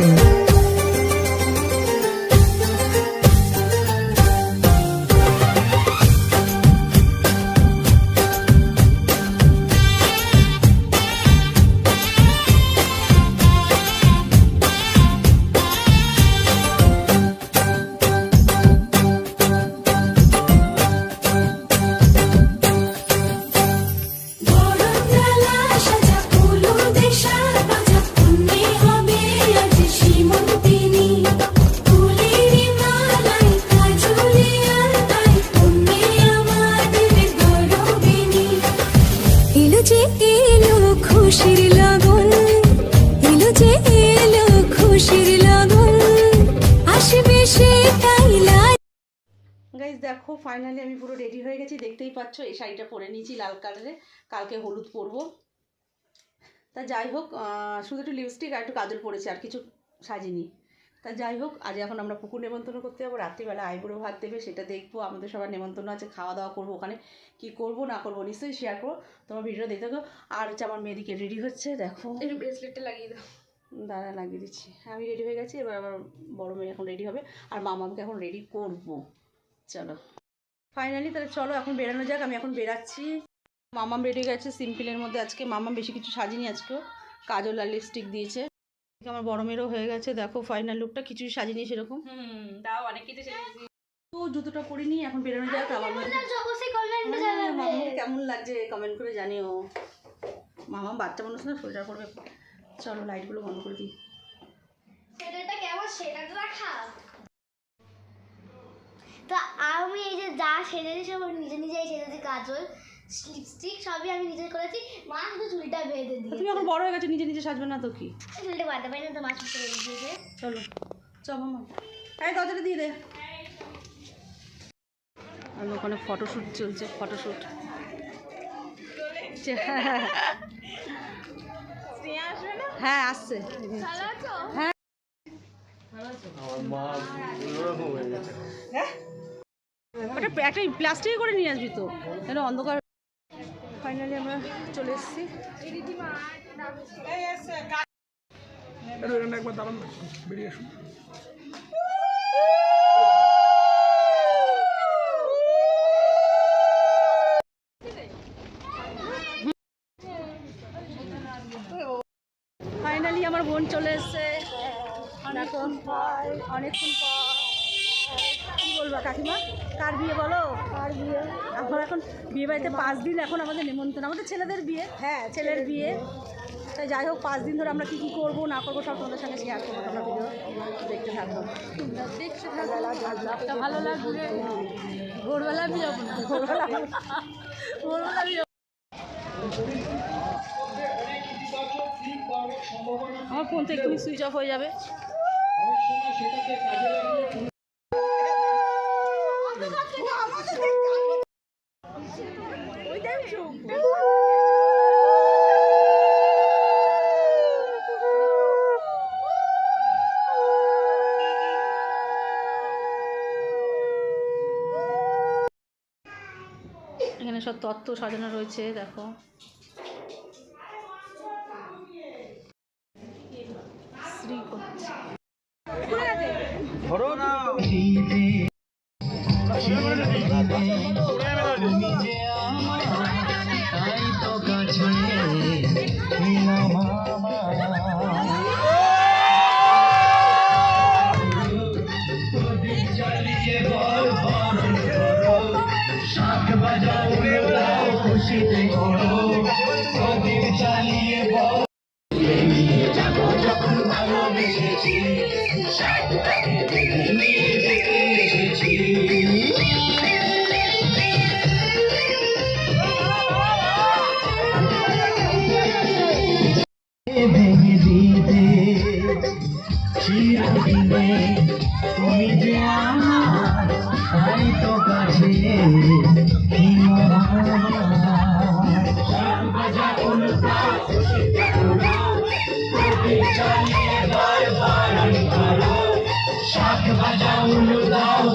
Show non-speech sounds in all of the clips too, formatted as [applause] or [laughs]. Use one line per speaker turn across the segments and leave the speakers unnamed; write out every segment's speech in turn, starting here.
Productions. খুশির লগন, এলো যে এলো খুশির আসবে সে
গাইজ দেখো ফাইনালি আমি পুরো রেডি হয়ে গেছি, দেখতেই পাচ্ছ, এই শাড়িটা পরে নিয়েছি লাল কালারে কালকে হলুদ পরবো। তা যাই হোক শুধু একটু লিপস্টিক আর একটু কাজল পরেছি, আর কিছু সাজিনি। তা যাই হোক আজ এখন আমরা পুকুর নেমন্তন্ন করতে যাব। রাত্রিবেলা আইবুড়ো ভাত দেবে সেটা দেখব। আমাদের সবার নেমন্তন্ন আছে খাওয়া দাওয়া করব ওখানে। কি করব না করব নিশ্চয়ই শেয়ার করব। তোমার ভিডিও দেখতে থাকো। আর হচ্ছে আমার মেয়েদিকে রেডি হচ্ছে দেখো।
ব্রেসলেটটা লাগিয়ে দাও।
দাদা লাগিয়ে দিচ্ছি। আমি রেডি হয়ে গেছি এবার আমার বড় মেয়ে এখন রেডি হবে। আর মামাকে এখন রেডি করব। চলো। ফাইনালি তাহলে চলো এখন বেরানো যাক আমি এখন বেরাচ্ছি। মামাম রেডি গেছে সিম্পলের মধ্যে আজকে। মামাম বেশি কিছু সাজিনি আজকেও। কাজল আর লিপস্টিক দিয়েছে। আমার বড় মেয়েরও হয়ে গেছে দেখো ফাইনাল লুকটা কিছুই সাজিনি সেরকম।
হুম তাও অনেক কিছু
তো জুতোটা পরিনি এখন বেরানো যাক মধ্যে হ্যাঁ, কেমন লাগছে কমেন্ট করে জানিও। মামা বাচ্চা মানুষ না সোয়েটার করবে। চলো লাইটগুলো বন্ধ করে দিই।
তো আমি এই যে যা সেজেছি সব নিজে নিজেই সেজেছি কাজল। লিপস্টিক সবই আমি নিজে করেছি। মা শুধু চুলটা বেঁধে দিয়ে
তুমি এখন বড় হয়ে গেছো নিজে নিজে সাজবে না তো কি?
চুলটা বাঁধতে পারি না তো মা চুলটা বেঁধে দিয়েছে।
চলো চ মামা এই দরজাটা দিয়ে দে। আর ওখানে ফটোশ্যুট চলছে ফটোশ্যুট হ্যাঁ আসছে। হ্যাঁ। ওটা একটা প্লাস্টিক করে নিয়ে আসবি তো যেন অন্ধকার ফাইনালি আমরা চলে এসেছি।
একবার দাঁড়ান বেরিয়ে আসুন।
ফাইনালি আমার বোন চলে এসছে। অনেকক্ষণ পর অনেকক্ষণ পর। কাকিমা কার বিয়ে বলো? কার বিয়ে? এখন এখন বিয়ে বাড়িতে পাঁচ দিন এখন আমাদের নিমন্ত্রণ আমাদের ছেলেদের বিয়ে হ্যাঁ ছেলের বিয়ে। তাই যাই হোক পাঁচ দিন ধরে আমরা কী কী করব না করব সব তোমাদের সঙ্গে শেয়ার করব তোমরা ভিডিও দেখতে থাকব দেখতে থাকব ভালো লাগবে। ভোরবেলা ভোরবেলা। ভোরবেলা আমি আমার ফোন তো একটু সুইচ অফ হয়ে যাবে। এখানে সব তত্ত্ব সাজানো রয়েছে দেখো। শ্রী করছে
ভেঙে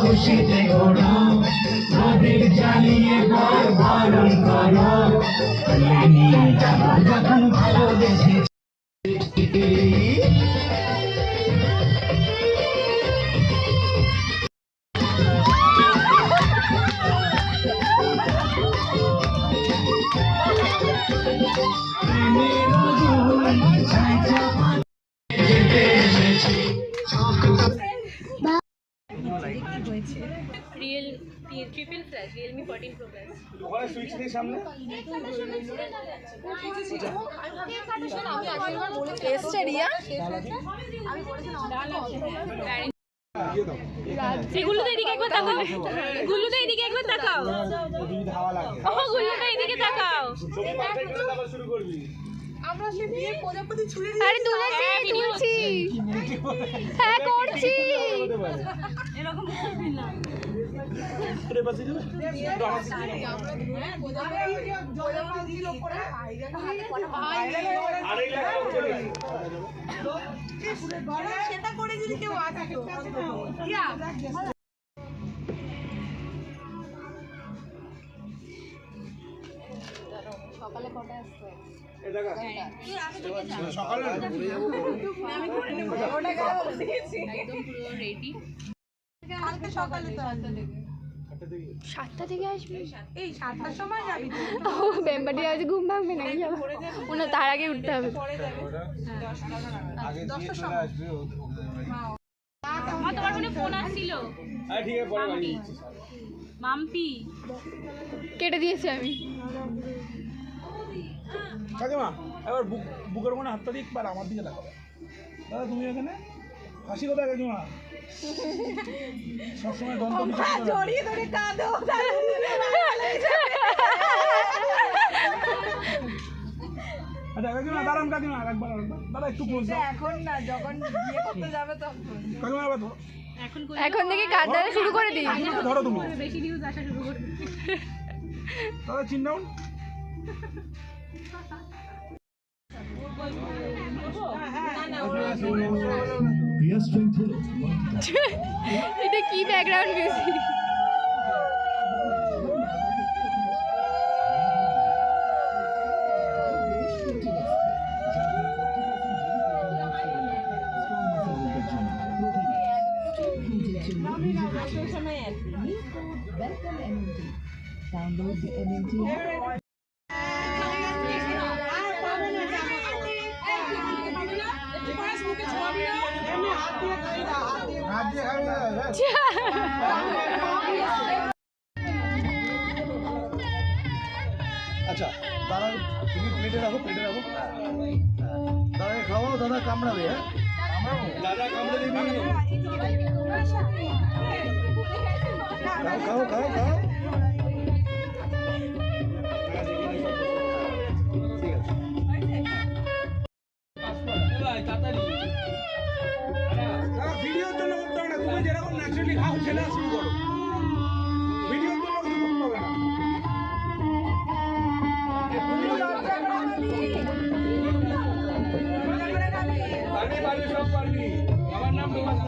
খুশিতে ঘোরো নদীর জ্বালিয়ে ঘর পালন করো যখন ভালোবেসেছি
হয়েছে
real triple flash Realme fourteen pro plus
ওখানে সুইচ নেই সামনে?
এসছে রিয়া?
এগুলো তো এদিকে একবার তাকাও। গুলো তো এদিকে একবার তাকাও। ও এদিকে তাকাও।
শুরু করবি।
আরে তুলেছি তুলছি। হ্যাঁ করছি।
এরকম
করে দেখা। সকালে
পুরো রেডি
সাতটা থেকে আসবি এই সাতটার সময় যাবি ও বেম্বাটি আজ ঘুম ভাঙবে নাকি ওনা তার আগে উঠতে হবে
তোমার ফোনে ফোন আসছিল
ঠিক আছে পরে বাড়ি যাচ্ছি।
মাম্পি।
কেটে দিয়েছি আমি।
কাকিমা এবার বুক বুকের ওখানে হাতটা দিয়ে একবার আমার দিকে দেখাবে দাদা তুমি এখানে হাসি কোথায় কাকিমা সবসময় দন্ত
জড়িয়ে ধরে কাঁদো
আচ্ছা কাকিমা দাঁড়ান কাকিমা একবার দাদা একটু ক্লোজ
এখন না যখন বিয়ে করতে যাবে তখন
কাকিমা এবার ধরো
এখন
এখন থেকে কাঁদতে শুরু করে দিই
ধরো তুমি
বেশি নিউজ আসা শুরু করবে
দাদা চিন ডাউন [laughs]
এটা কি ব্যাকগ্রাউন্ড মিউজিক
হাত দিয়ে খাবি আচ্ছা দাদা তুমি প্লেটে রাখো প্লেটে রাখো। দাদা খাওয়াও দাদা কামড়াবে হ্যাঁ? দাদা কামড়ে দিবি খাও খাও খাও খাও।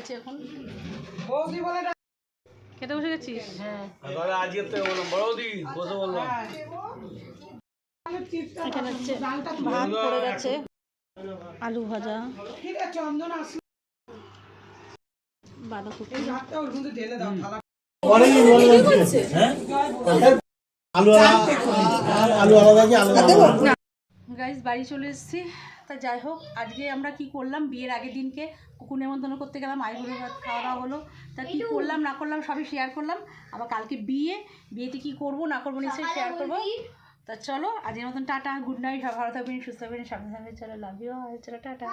গেছি এখন? খেতে বসে গেছিস? হ্যাঁ।
আজকে তো বললাম বড়দি বসে বললাম।
এখানে হচ্ছে। ভাত পড়ে গেছে। আলু ভাজা। বাঁধাকপি। গাইজ বাড়ি চলে এসেছি। তা যাই হোক আজকে আমরা কি করলাম? বিয়ের আগের দিনকে কুকুর নেমন্তন্ন করতে গেলাম আইবুড়ো ভাত খাওয়া দাওয়া হলো। তা কী করলাম না করলাম সবই শেয়ার করলাম। আবার কালকে বিয়ে বিয়েতে কি করব না করব নিশ্চয়ই শেয়ার করব। তা চলো আজকের মতন টাটা গুড নাইট ভালো থাকবেন সুস্থ থাকবেন সামনে সামনে চলো লাভ ইউ চলো টাটা।